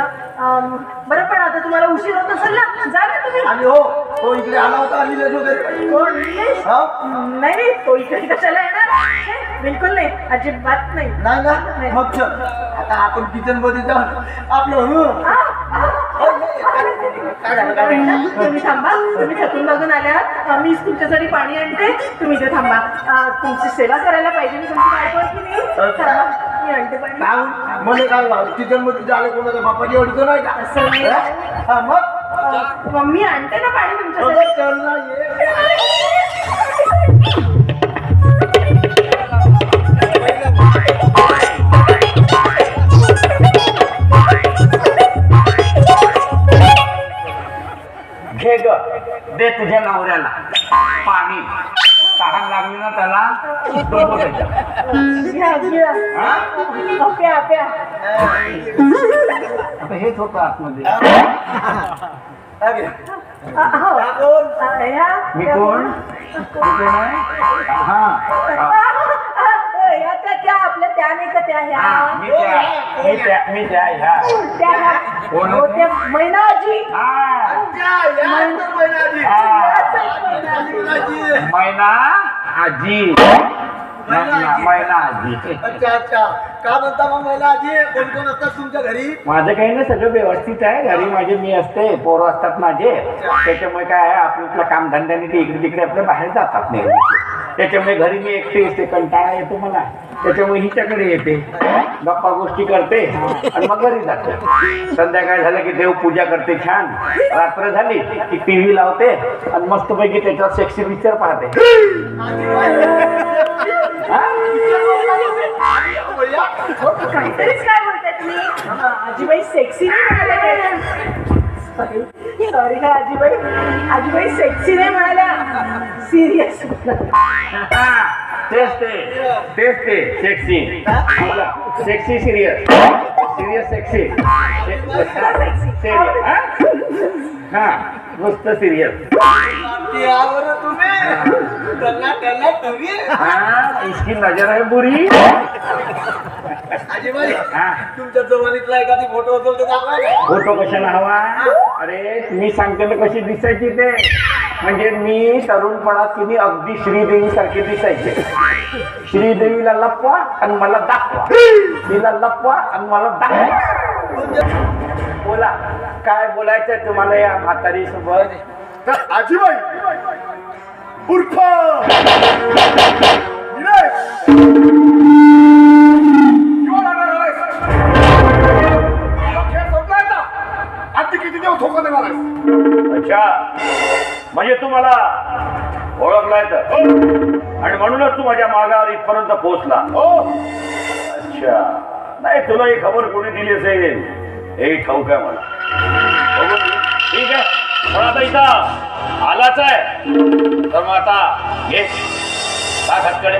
बरं पण आता तुम्हाला उशीर होत असेल ना. जा ना तुम्ही. आणि हो तो इकडे आला होता आणि लेट वगैरे कोण निलेश? हा? नाही नाही तो इकडे कशाला येणार? बिलकुल नाही अजिबात नाही. नाही ना? मग चल. आता आपण किचनमध्ये जाऊ. आपलं हं. काय झालं, काय झालं? तुम्ही थांबा तुम्ही थकून बघून आल्यात. अ, मीच तुमच्यासाठी पाणी आणते. तुम्ही ते थांबा. अ, तुमची सेवा करायला पाहिजे मी तुमची बायको आहे की नाही? थांबा मी आणते पाणी. काय? मला काय झालं किचनमध्ये झालं कोणाच्या बापाची अडचण नाही का? असं नाही. हा? हा, मग? अ, मग मी आणते ना पाणी तुमच्यासाठी? अगं, चल ना ये. दे तुझ्या नवऱ्याला. पाणी. तहान लागली ना त्याला हा? प्या प्या. आता हेच होतं आतमध्ये. हा, हो. हा, मी कोण? मी कोण आहे? हा. हा. त्या नाही का त्या ह्या. हा, मी त्या मी त्या मी त्या ह्या. त्या ह्या. कोण? हो, त्या मैनाजी. हा. हा. मैना आजी. मैना मैना आजी अच्छा अच्छा. का म्हणता मग महिलाजी कोण कोण असतात तुमच्या घरी? माझं काही नाही सगळं व्यवस्थित आहे. घरी माझे मी असते पोरं असतात माझे. त्याच्यामुळे काय आहे आपलं कामधंद्याने ते इकडे तिकडे आपल्या बाहेर जातात नेहमी त्याच्यामुळे घरी मी एकटे असते कंटाळा येतो मला. त्याच्यामुळे हिच्याकडे येते. गप्पा गोष्टी करते आणि मग घरी जाते. संध्याकाळ झालं की देव पूजा करते छान. रात्र झाली की टीव्ही लावते आणि मस्तपैकी त्याच्यावर सेक्सी पिक्चर पाहते. काहीतरीच काय बोलताय तुम्ही? आजीबाई सेक्सी नाही सॉरी का आजीबाई? आजीबाई सेक्सी नाही म्हणाल्या? सिरियस हा, तेच ते तेच ते sexy sexy serious serious sexy हा सिरियस टल्ला तुम्ही हा इसकी नजर आहे बुरी. आजीबाई हा तुमच्या जवळीतला एखादी फोटो असेल तर दाखवा ना. फोटो कशाला हवा? अरे मी सांगते ना कशी दिसायची ते. म्हणजे मी तरुणपणात तिने अगदी श्रीदेवी सारखे दिसायचे. श्रीदेवीला लपवा आणि मला दाखवा. तिला लपवा आणि मला दाखवा. बोला काय बोलायचंय तुम्हाला या म्हातारी सोबत तर आजीबाई उर्फ किती दिवस धोका देणार? अच्छा. म्हणजे तू मला ओळखलाय तर. आणि म्हणूनच तू माझ्या मागावर इथपर्यंत पोहोचला. हो. अच्छा. नाही तुला ही खबर कोणी दिली असेल? हे ठाऊक आहे मला. ठीक आहे. पण आता इथं आलाच आहे. तर मग आता ये. टाक हातकडे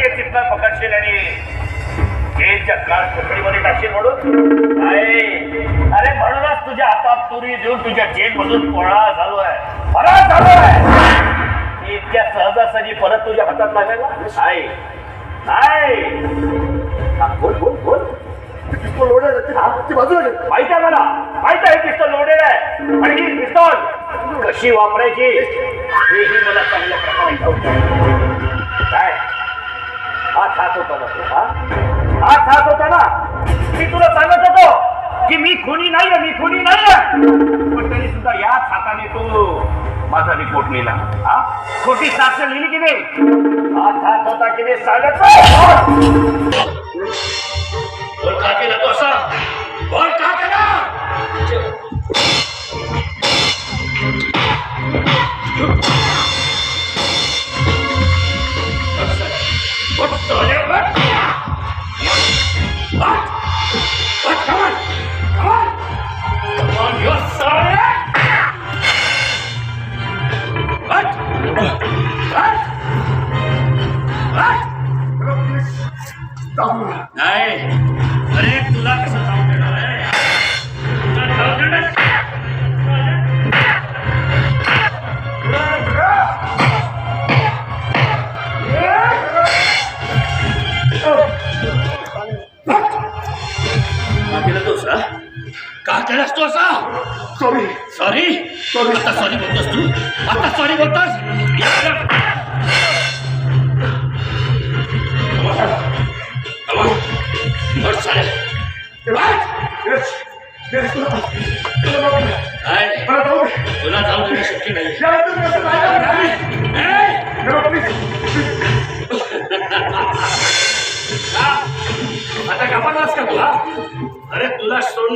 लगेच तिथनं पकडशील आणि जेलच्या काळ कोठडीमध्ये टाकशील म्हणून? अरे म्हणूनच तुझ्या हातात तुरी देऊन तुझ्या जेल मधून पळा झालो आहे फरार झालो आहे इतक्या सहजासहजी परत तुझ्या हातात लागायला नाही नाही हा, बोल बोल बोल. पिस्तूल लोडेड आहे. बाजूला. माहीत आहे मला. माहीत आहे पिस्तॉल लोडेड आहे. आणि ही पिस्तॉल कशी वापरायची? हेही मला चांगल्या प्रकारे आहे. हात होता ना हा? हात हात होता ना? मी तुला सांगत होतो की मी खुनी नाहीये मी खुनी नाहीये. पण तरी सुद्धा याच हाताने तू माझा रिपोर्ट लिहिला. हा? खोटी साक्ष लिहिली की नाही? हात हात होता की नाही सांगत आहे अरे तुला कसं जाऊ देणार आहे? का केलास तू असा सॉरी सॉरी Sorry. आता सॉरी बोलतोस तू? आता सॉरी बोलतोस?